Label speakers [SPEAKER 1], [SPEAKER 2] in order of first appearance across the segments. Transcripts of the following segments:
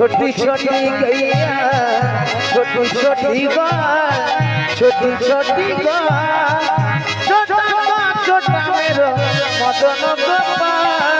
[SPEAKER 1] छोटी छोटी गैया छोटी छोटी बात छोटी छोटी बात छोटा बात छोटा मेरो मदन गोपाल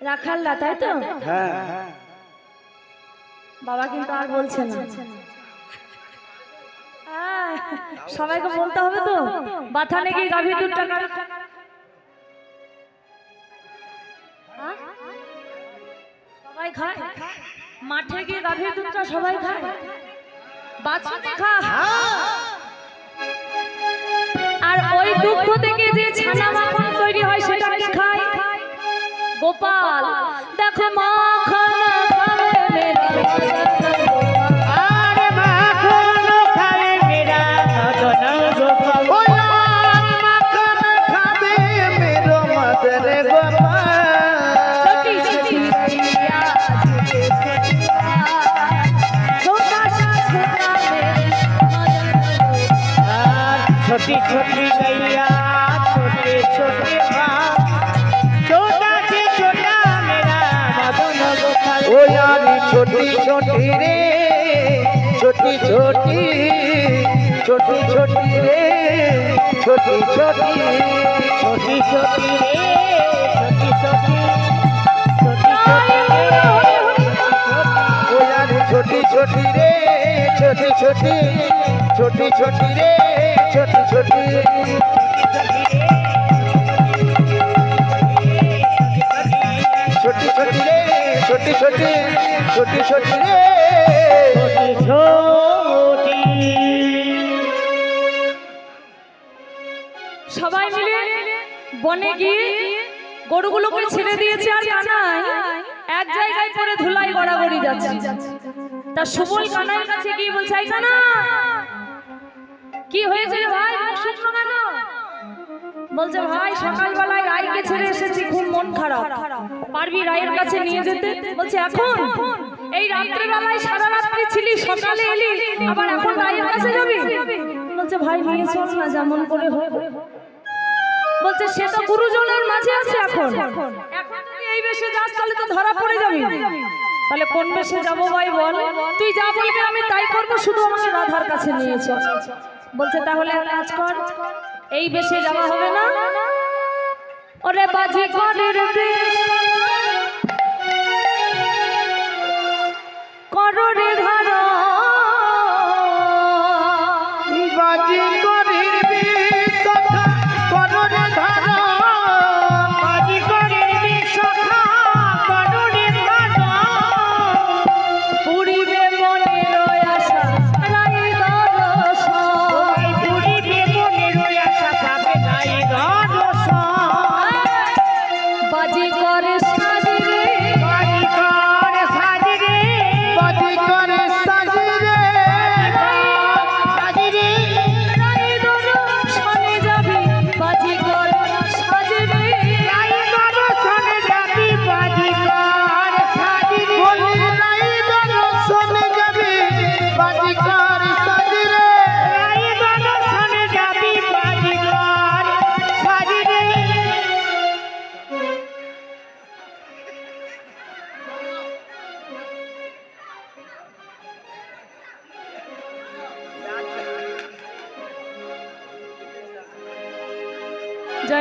[SPEAKER 2] রাখাল্লা তাই তো?
[SPEAKER 1] হ্যাঁ।
[SPEAKER 2] বাবা কিন্তু আর বলছে না। সবাইকে বলতে হবে তো? বাথানে গিয়ে গাভীর হ্যাঁ? সবাই খায়? মাঠে গিয়ে গাভীর দুধটা সবাই খায়? বাচ্চাতে খায় আর ওই দুগ্ধ থেকে যে ছানা মাখন তৈরি হয় সেটা গোপাল দেখো মাখন খাবে মেরা।
[SPEAKER 1] ছোটি ছোটি গাইয়া
[SPEAKER 2] छोटी छोटी
[SPEAKER 1] रे छोटी छोटी छोटी छोटी रे छोटी छोटी छोटी छोटी रे ओ यार छोटी छोटी रे छोटी छोटी छोटी छोटी रे छोटी छोटी छोटी छोटी रे छोटी छोटी छोटी छोटी रे छोटी छोटी
[SPEAKER 2] সবাই মিলে বনে গিয়ে গরুগুলোকে ছেড়ে দিয়েছে আর কানাই। এক জায়গায় পরে ধুলাই গড়াগড়ি যাচ্ছে। তা সুবল কানাইয়ের কাছে গিয়ে বলছে "এই কানা! কি হয়েছে ভাই? শুকনো কেন? বলছে ভাই সকালবেলায় রায়কে ছেড়ে এসেছি খুব মন খারাপ। পারবি রায়ের কাছে নিয়ে যেতে বলছে এখন? এই রাত্রেবেলায় সারা রাত্রি ছিলি সকালে এলি আবার এখন রায়ের কাছে যাবি? বলছে ভাই নিয়ে চল না যেমন করে হোক। বলছে সে তো গুরুজনের মাঝে আছে এখন। এখন এই বেশে যাস তাহলে তো ধরা পড়ে যাবি। তাহলে কোন বেশে যাব ভাই বল? তুই যা বলবি আমি তাই করব শুধু আমাকে রাধার কাছে নিয়ে বলছে তাহলে এক কাজ কর এই বেশে যাওয়া হবে না? ওরে বাজি করের বেশ করো রে ধরা।
[SPEAKER 1] বাজি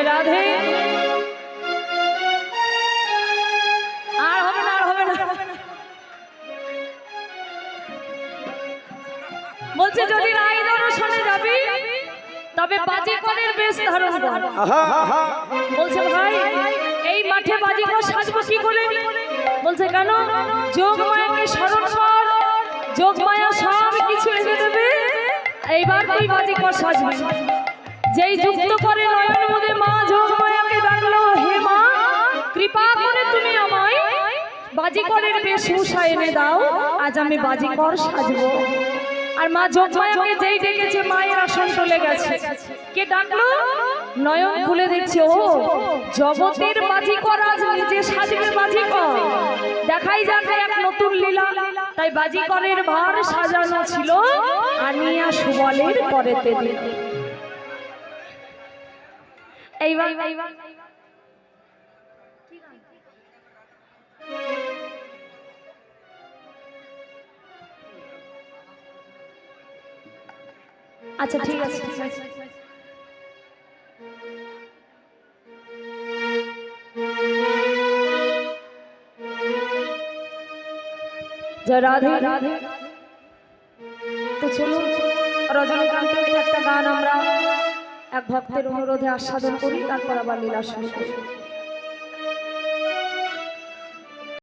[SPEAKER 2] রাধে। আর হবে না আর হবে না। বলছে যদি রায় দর্শনে যাবি তবে বাজি কনের বেশ ধারণ কর। বলছে ভাই এই মাঠে বাজি কর সাজবো কি করে? বলছে কেন? যোগ মায়াকে স্মরণ কর। যোগ মায়া সব কিছু এনে দেবে। এইবার তুই বাজি কর সাজবি। যেই যুক্ত করে নয়ন মুদে মা যোগ মায়াকে ডাকলো, হে মা, কৃপা করে তুমি আমায় বাজিকরের বেশভূষা এনে দাও, আজ আমি বাজিকর সাজবো। আর মা যোগমায়াকে যেই ডেকেছে, মায়ের আসন চলে গেছে। কে ডাকলো? নয়ন খুলে দেখছে ও জগতের বাজিকর আজ নিজে সাজবে বাজিকর। দেখাই যাক এক নতুন লীলা। তাই বাজিকরের ভার সাজানো ছিল, আনিয়া সুবলের পরেতে দিল। এইবার এইবার আচ্ছা ঠিক আছে ঠিক আছে। রাধে রাধে। তো চলুন রজনীকান্তের একটা গান আমরা এক ভক্তের অনুরোধে আস্বাদন করি তারপর আবার লীলা শুরু করি।